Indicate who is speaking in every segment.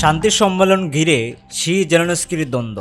Speaker 1: শান্তি সম্মেলন ঘিরে শি জেলেনস্কির দ্বন্দ্ব।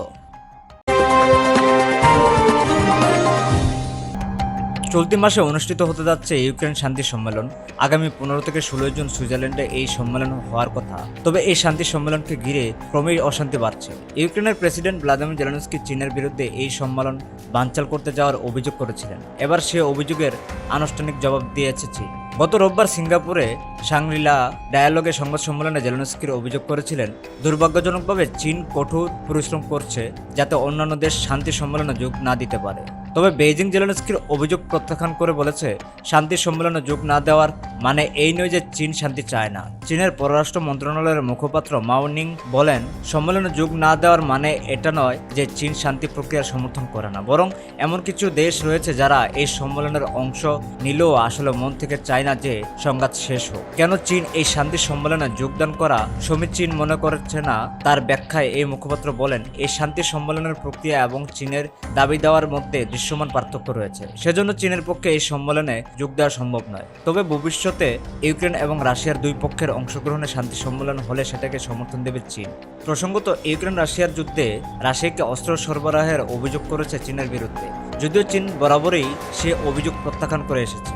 Speaker 1: চলতি মাসে অনুষ্ঠিত হতে যাচ্ছে ইউক্রেন শান্তি সম্মেলন। আগামী পনেরো থেকে ষোলোই জুন সুইজারল্যান্ডে এই সম্মেলন হওয়ার কথা। তবে এই শান্তি সম্মেলনকে ঘিরে ক্রমেই অশান্তি বাড়ছে। ইউক্রেনের প্রেসিডেন্ট ভ্লাদিমির জেলেনস্কি চীনের বিরুদ্ধে এই সম্মেলন বানচাল করতে যাওয়ার অভিযোগ করেছিলেন। এবার সে অভিযোগের আনুষ্ঠানিক জবাব দিয়েছে চীন। গত রোববার সিঙ্গাপুরে সাংরিলা ডায়ালগে সংবাদ সম্মেলনে জেলনস্কির অভিযোগ করেছিলেন, দুর্ভাগ্যজনকভাবে চীন কঠোর পরিশ্রম করছে যাতে অন্যান্য দেশ শান্তি সম্মেলনে যোগ না দিতে পারে। তবে বেইজিং জেলনস্কির অভিযোগ প্রত্যাখ্যান করে বলেছে, শান্তি সম্মেলনে যোগ না দেওয়ার মানে এই নয় যে চীন শান্তি চায় না। চীনের পররাষ্ট্র মন্ত্রণালয়ের মুখপাত্র মাওনিং বলেন, সম্মেলনে যোগ না দেওয়ার মানে এটা নয় যে চীন শান্তি প্রক্রিয়ার সমর্থন করে না। বরং এমন কিছু দেশ রয়েছে যারা এই সম্মেলনের অংশ নিলেও আসলে মন থেকে চায় না যে সংঘাত শেষ হোক। কেন চীন এই শান্তি সম্মেলনে যোগদান করা সমীর চীন মনে করছে না? তার ব্যাখ্যায় এই মুখপাত্র বলেন, এই শান্তি সম্মেলনের প্রক্রিয়া এবং চীনের দাবি দেওয়ার মধ্যে দৃশ্যমান পার্থক্য রয়েছে। সেজন্য চীনের পক্ষে এই সম্মেলনে যোগ দেওয়া সম্ভব নয়। তবে ভবিষ্যতে ইউক্রেন এবং রাশিয়ার দুই পক্ষের অংশগ্রহণে শান্তি সম্মেলন হলে সেটাকে সমর্থন দেবে চীন। প্রসঙ্গত, ইউক্রেন রাশিয়ার যুদ্ধে রাশিয়াকে অস্ত্র সরবরাহের অভিযোগ করেছে চীনের বিরুদ্ধে। যদিও চীন বরাবরই সে অভিযোগ প্রত্যাখ্যান করে এসেছে।